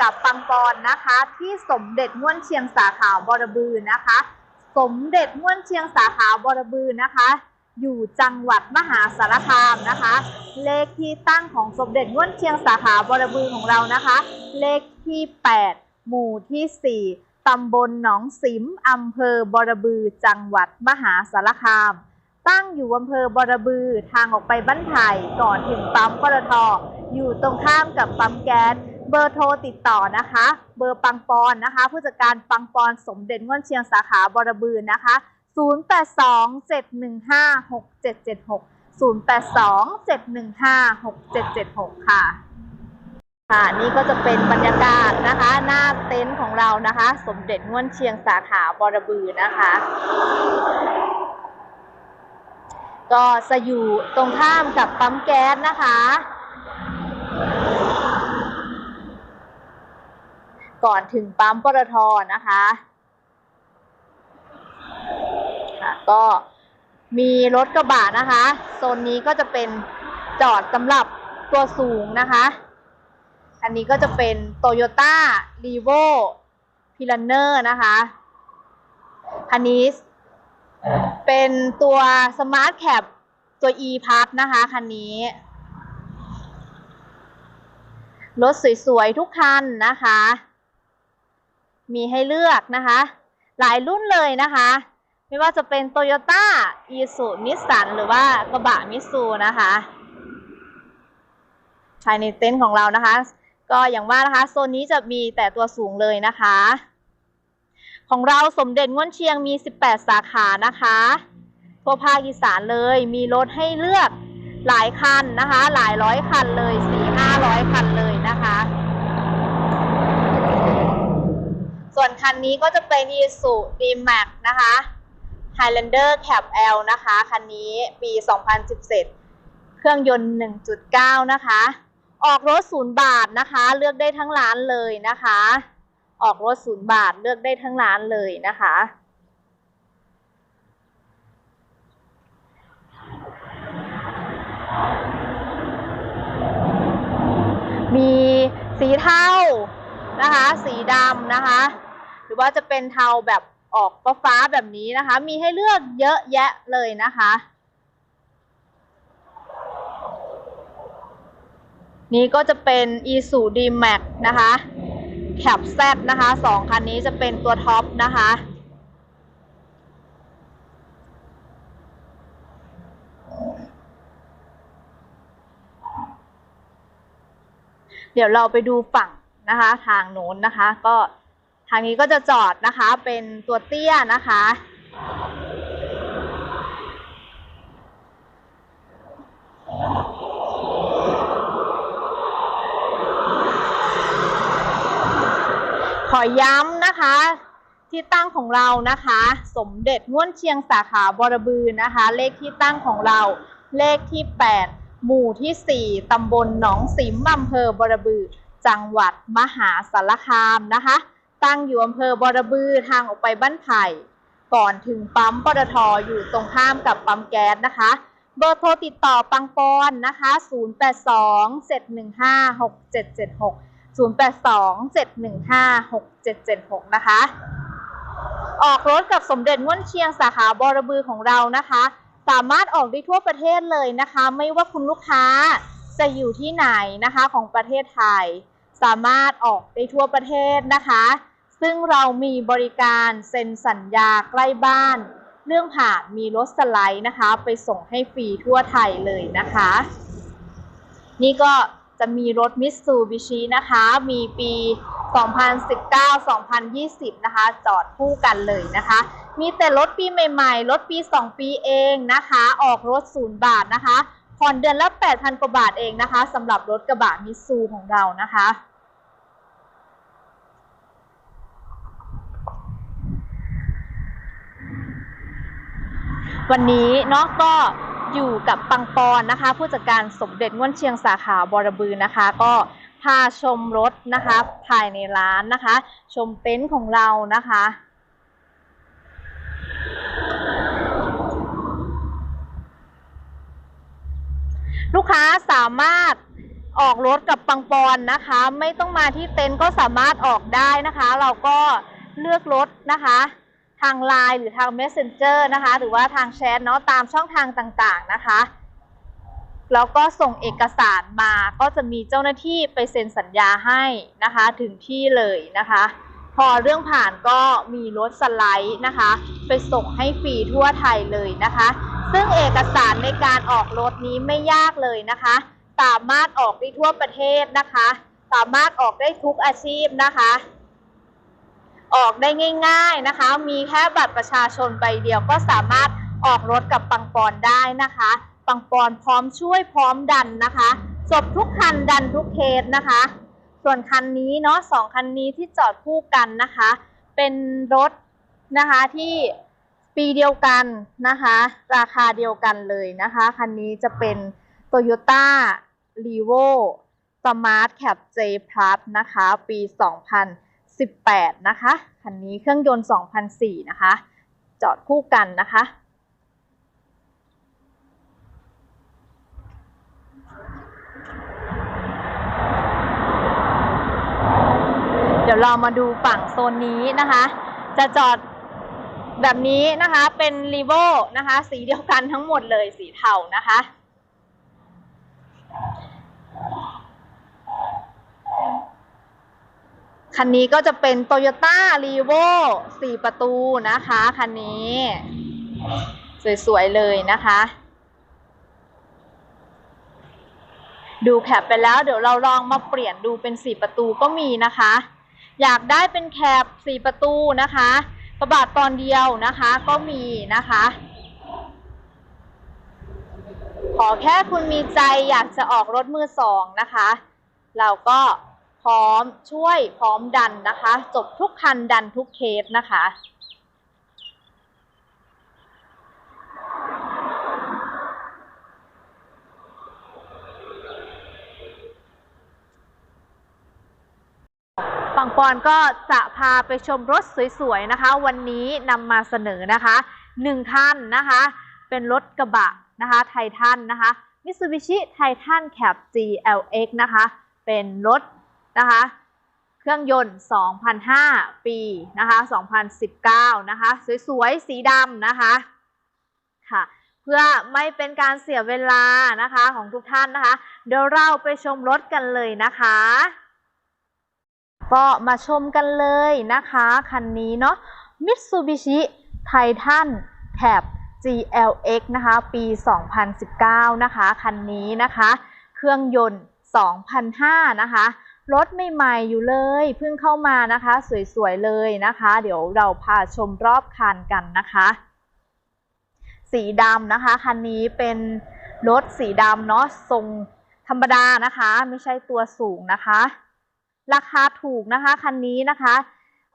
กับปังปอนนะคะ ที่สมเด็จง่วนเชียงสาขาบรบือนะคะ สมเด็จง่วนเชียงสาขาบรบือนะคะ อยู่จังหวัดมหาสารคามนะคะ เลขที่ตั้งของสมเด็จง่วนเชียงสาขาบรบือของเรานะคะ เลขที่ 8 หมู่ที่ 4 ตำบลหนองสิมอำเภอบรบือ จังหวัดมหาสารคาม ตั้งอยู่อำเภอบรบือทางออกไปบ้านไผ่ก่อนถึงปั๊มปตทอยู่ตรงข้ามกับปั๊มแก๊ส บอร์โทรติดต่อนะคะ เบอร์ปังปอนนะคะ ผู้จัดการปังปอนสมเด็จง่วนเชียงสาขาบรบือนะคะ0827156776 ค่ะ ค่ะนี่ก็จะเป็นบรรยากาศนะคะ หน้าเต็นท์ของเรานะคะ สมเด็จง่วนเชียงสาขาบรบือนะคะ ก็จะอยู่ตรงข้ามกับปั๊มแก๊สนะคะ ก่อนถึงปั๊มปตทนะคะค่ะก็มีรถกระบะนะคะโซนนี้ก็จะเป็นจอดสำหรับตัวสูงนะคะ อันนี้ก็จะเป็น Toyota r e v o p i l a n e r นะคะคันนี้เป็นตัว Smart Cap ตัว e p a s นะคะคันนี้ รถสวยๆ ทุกคันนะคะ มีให้เลือกนะคะ หลายรุ่นเลยนะคะ ไม่ว่าจะเป็น Toyota i s u Nissan หรือว่ากระบะมิสูนะคะ ภายในเต็นท์ของเรานะคะ ก็อย่างว่านะคะ โซนนี้จะมีแต่ตัวสูงเลยนะคะ ของเราสมเด็จง่วนเชียงมี 18 สาขานะคะทั่วภาคอีสานเลยมีรถให้เลือกหลายคันนะคะ หลายร้อยคันเลย4 500 คันเลยนะคะ ส่วนคันนี้ก็จะเป็น Isuzu D-Max นะคะ Highlander Cab L นะคะ คันนี้ปี 2017 เครื่องยนต์ 1.9 นะคะ ออกรถศูนย์บาทนะคะ เลือกได้ทั้งร้านเลยนะคะ ออกรถศูนย์บาทเลือกได้ทั้งร้านเลยนะคะ มีสีเทานะคะ สีดำนะคะ รือว่าจะเป็นเทาแบบออกฟ้าแบบนี้นะคะ มีให้เลือกเยอะแยะเลยนะคะ นี่ก็จะเป็น e s u d max นะคะ c a p Z นะคะสองคันนี้จะเป็นตัวท็อปนะคะเดี๋ยวเราไปดูฝั่งนะคะ ทางโน้นนะคะ ก็ ทางนี้ก็จะจอดนะคะ เป็นตัวเตี้ยนะคะ ขอย้ำนะคะที่ตั้งของเรานะคะ สมเด็จง่วนเชียงสาขาบรบือนะคะ เลขที่ตั้งของเราเลขที่ 8 หมู่ที่ 4 ตำบลหนองสิมอำเภอบรบือ จังหวัดมหาสารคามนะคะ ตั้งอยู่อำเภอบอระบือทางออกไปบ้านไผ่ก่อนถึงปั๊มปตทอยู่ตรงข้ามกับปั๊มแก๊สนะคะ เบอร์โทรติดต่อปังปอนนะคะ 082 715 6776 082 715 6776 นะคะ ออกรถกับสมเด็จง่วนเชียงสาขาบอระบือของเรานะคะ สามารถออกได้ทั่วประเทศเลยนะคะ ไม่ว่าคุณลูกค้าจะอยู่ที่ไหนนะคะของประเทศไทย สามารถออกได้ทั่วประเทศนะคะ ซึ่งเรามีบริการเซ็นสัญญาใกล้บ้าน เรื่องผ่านมีรถสไลด์นะคะ ไปส่งให้ฟรีทั่วไทยเลยนะคะ นี่ก็จะมีรถมิตซูบิชินะคะ มีปี 2019-2020 นะคะ จอดคู่กันเลยนะคะ มีแต่รถปีใหม่ ๆ รถปี 2 ปีเองนะคะ ออกรถศูนย์บาทนะคะผ่อนเดือนละ 8,000 กว่าบาทเองนะคะสำหรับรถกระบะมิตซูของเรานะคะ วันนี้เนาะก็อยู่กับปังปอนนะคะ ผู้จัดการสมเด็จง่วนเชียงสาขาบรบือนะคะ ก็พาชมรถนะคะ ภายในร้านนะคะ ชมเต็นท์ของเรานะคะ ลูกค้าสามารถออกรถกับปังปอนนะคะ ไม่ต้องมาที่เต็นท์ก็สามารถออกได้นะคะ เราก็เลือกรถนะคะ ทางไลน์หรือทาง Messenger นะคะ หรือว่าทางแชทเนาะตามช่องทางต่างๆนะคะ แล้วก็ส่งเอกสารมาก็จะมีเจ้าหน้าที่ไปเซ็นสัญญาให้นะคะถึงที่เลยนะคะ พอเรื่องผ่านก็มีรถสไลด์นะคะ ไปส่งให้ฟรีทั่วไทยเลยนะคะ ซึ่งเอกสารในการออกรถนี้ไม่ยากเลยนะคะ สามารถออกได้ทั่วประเทศนะคะ สามารถออกได้ทุกอาชีพนะคะ ออกได้ง่าย ๆนะคะ มีแค่บัตรประชาชนใบเดียวก็สามารถออกรถกับปังปอนได้นะคะ ปังปอนพร้อมช่วยพร้อมดันนะคะจบทุกคันดันทุกเคสนะคะ ส่วนคันนี้เนาะสองคันนี้ที่จอดคู่กันนะคะ เป็นรถนะคะที่ปีเดียวกันนะคะ ราคาเดียวกันเลยนะคะ คันนี้จะเป็น Toyota r e v o Smart Cap J Plus นะคะ ปี 18 นะคะ คันนี้เครื่องยนต์2004 นะคะ จอดคู่กันนะคะ เดี๋ยวเรามาดูฝั่งโซนนี้นะคะ จะจอดแบบนี้นะคะ เป็นรีโวนะคะ สีเดียวกันทั้งหมดเลยสีเทานะคะ คันนี้ก็จะเป็น Toyota r e v o 4 ประตูนะคะ คันนี้ สวย ๆ เลยนะคะ ดูแคปไปแล้วเดี๋ยวเราลองมาเปลี่ยนดูเป็น 4 ประตูก็มีนะคะ อยากได้เป็นแคป 4 ประตูนะคะกระบะตอนเดียวนะคะก็มีนะคะ ขอแค่คุณมีใจอยากจะออกรถมือสองนะคะ เราก็ พร้อมช่วยพร้อมดันนะคะ จบทุกคันดันทุกเคสนะคะ ปังปอนก็จะพาไปชมรถสวยๆนะคะ วันนี้นำมาเสนอนะคะหนึ่งคันนะคะ เป็นรถกระบะนะคะไททันนะคะ Mitsubishi Titan Cab GLX นะคะ เป็นรถ นะคะ เครื่องยนต์2005 ปีนะคะ2019 นะคะ สวยๆ สีดำนะคะ ค่ะ เพื่อไม่เป็นการเสียเวลานะคะของทุกท่านนะคะ เดี๋ยวเราไปชมรถกันเลยนะคะก็มาชมกันเลยนะคะ คันนี้เนาะ Mitsubishi Titan Cab GLX นะคะ ปี 2019 นะคะ คันนี้นะคะ เครื่องยนต์ 2005 นะคะ รถใหม่ๆอยู่เลยเพิ่งเข้ามานะคะ สวยๆเลยนะคะ เดี๋ยวเราพาชมรอบคันกันนะคะ สีดำนะคะคันนี้เป็นรถสีดำเนาะทรงธรรมดานะคะ ไม่ใช่ตัวสูงนะคะ ราคาถูกนะคะคันนี้นะคะ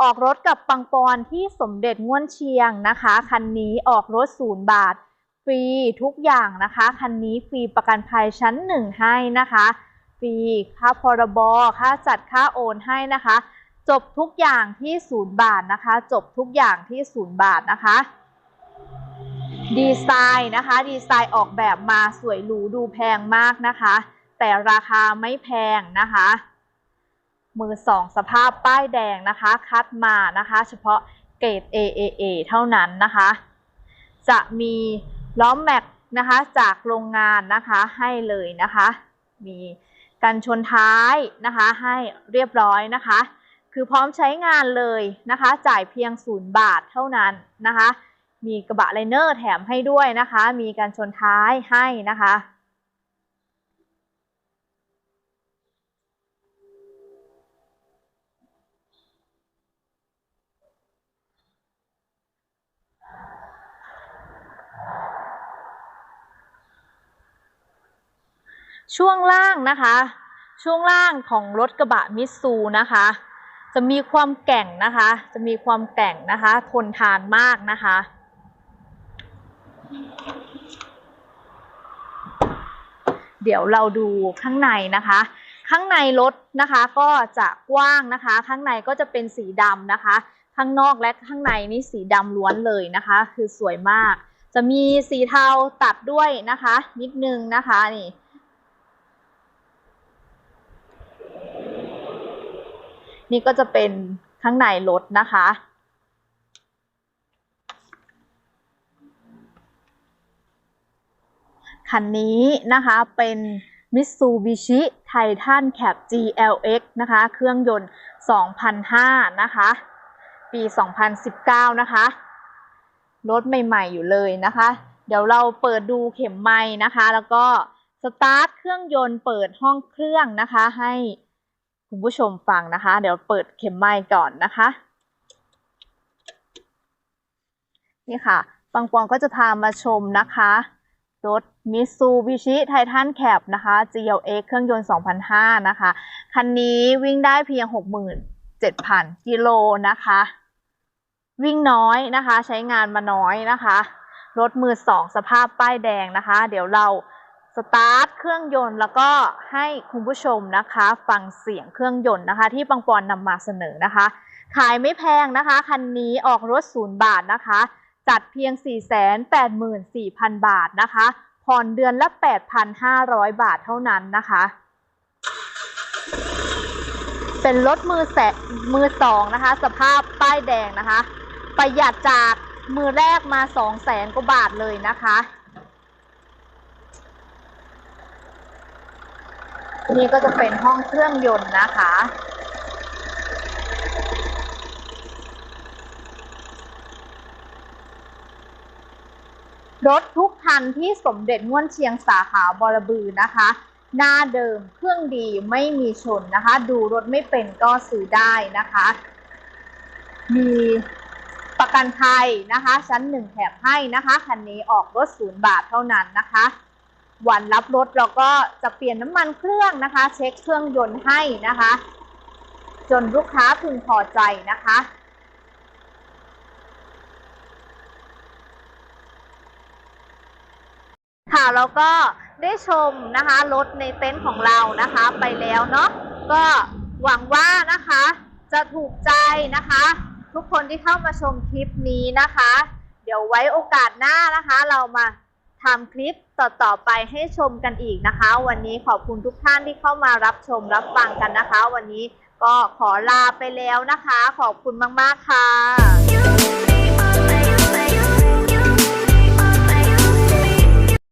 ออกรถกับปังปอนที่สมเด็จง่วนเชียงนะคะคันนี้ออกรถศูนย์บาท ฟรีทุกอย่างนะคะคันนี้ฟรีประกันภัยชั้นหนึ่งให้นะคะ ฟรี ค่าพรบ ค่าจัดค่าโอนให้นะคะ จบทุกอย่างที่ศูนย์บาทนะคะ จบทุกอย่างที่ศูนย์บาทนะคะดีไซน์นะคะดีไซน์ออกแบบมาสวยหรูดูแพงมากนะคะ แต่ราคาไม่แพงนะคะ มือสองสภาพป้ายแดงนะคะ คัดมานะคะ เฉพาะเกรด AAA เท่านั้นนะคะ จะมีล้อมแม็กนะคะจากโรงงานนะคะให้เลยนะคะ มี กันชนท้ายนะคะให้เรียบร้อยนะคะ คือพร้อมใช้งานเลยนะคะ จ่ายเพียงศูนย์บาทเท่านั้นนะคะ มีกระบะไลเนอร์แถมให้ด้วยนะคะ มีการชนท้ายให้นะคะ ช่วงล่างนะคะ ช่วงล่างของรถกระบะมิตซูนะคะ จะมีความแก่งนะคะ จะมีความแก่งนะคะ ทนทานมากนะคะ เดี๋ยวเราดูข้างในนะคะ ข้างในรถนะคะก็จะกว้างนะคะ ข้างในก็จะเป็นสีดำนะคะ ข้างนอกและข้างในนี่สีดำล้วนเลยนะคะ คือสวยมาก จะมีสีเทาตัดด้วยนะคะ นิดนึงนะคะนี่ นี่ก็จะเป็นข้างในรถนะคะ คันนี้นะคะเป็น Mitsubishi Titan Cab GLX นะคะ เครื่องยนต์ 2005 นะคะ ปี 2019 นะคะ รถใหม่ ๆ อยู่เลยนะคะ เดี๋ยวเราเปิดดูเข็มไม้นะคะ แล้วก็สตาร์ทเครื่องยนต์เปิดห้องเครื่องนะคะให้ คุณผู้ชมฟังนะคะ เดี๋ยวเปิดเข็มไม้ก่อนนะคะ นี่ค่ะปังปอนก็จะพามาชมนะคะรถ Mitsubishi Titan Cab นะคะ GLX เครื่องยนต์ 2005 นะคะ คันนี้วิ่งได้เพียง 67,000 กิโลนะคะ วิ่งน้อยนะคะ ใช้งานมาน้อยนะคะ รถมือสองสภาพป้ายแดงนะคะ เดี๋ยวเรา สตาร์ทเครื่องยนต์แล้วก็ให้คุณผู้ชมนะคะ ฟังเสียงเครื่องยนต์นะคะ ที่ปังปอนนำมาเสนอนะคะ ขายไม่แพงนะคะคันนี้ออกรถศูนย์บาทนะคะ จัดเพียง 484,000 บาทนะคะ ผ่อนเดือนละ 8,500 บาทเท่านั้นนะคะ เป็นรถมือแสมือสองนะคะ สภาพป้ายแดงนะคะ ประหยัดจากมือแรกมา2แสนกว่าบาทเลยนะคะ นี่ก็จะเป็นห้องเครื่องยนต์นะคะ รถทุกคันที่สมเด็จง่วนเชียงสาขาบรบือนะคะ หน้าเดิมเครื่องดีไม่มีชนนะคะ ดูรถไม่เป็นก็ซื้อได้นะคะ มีประกันภัยนะคะ ชั้นหนึ่งแถมให้นะคะ คันนี้ออกรถศูนย์บาทเท่านั้นนะคะ วันรับรถเราก็จะเปลี่ยนน้ำมันเครื่องนะคะ เช็คเครื่องยนต์ให้นะคะ จนลูกค้าพึงพอใจนะคะค่ะแล้วก็ได้ชมนะคะรถในเต็นท์ของเรานะคะไปแล้วเนาะก็หวังว่านะคะจะถูกใจนะคะ ทุกคนที่เข้ามาชมคลิปนี้นะคะ เดี๋ยวไว้โอกาสหน้านะคะ เรามาทำคลิป ต่อๆไปให้ชมกันอีกนะคะ วันนี้ขอบคุณทุกท่านที่เข้ามารับชมรับฟังกันนะคะ วันนี้ก็ขอลาไปแล้วนะคะ ขอบคุณมาก ๆ ค่ะ You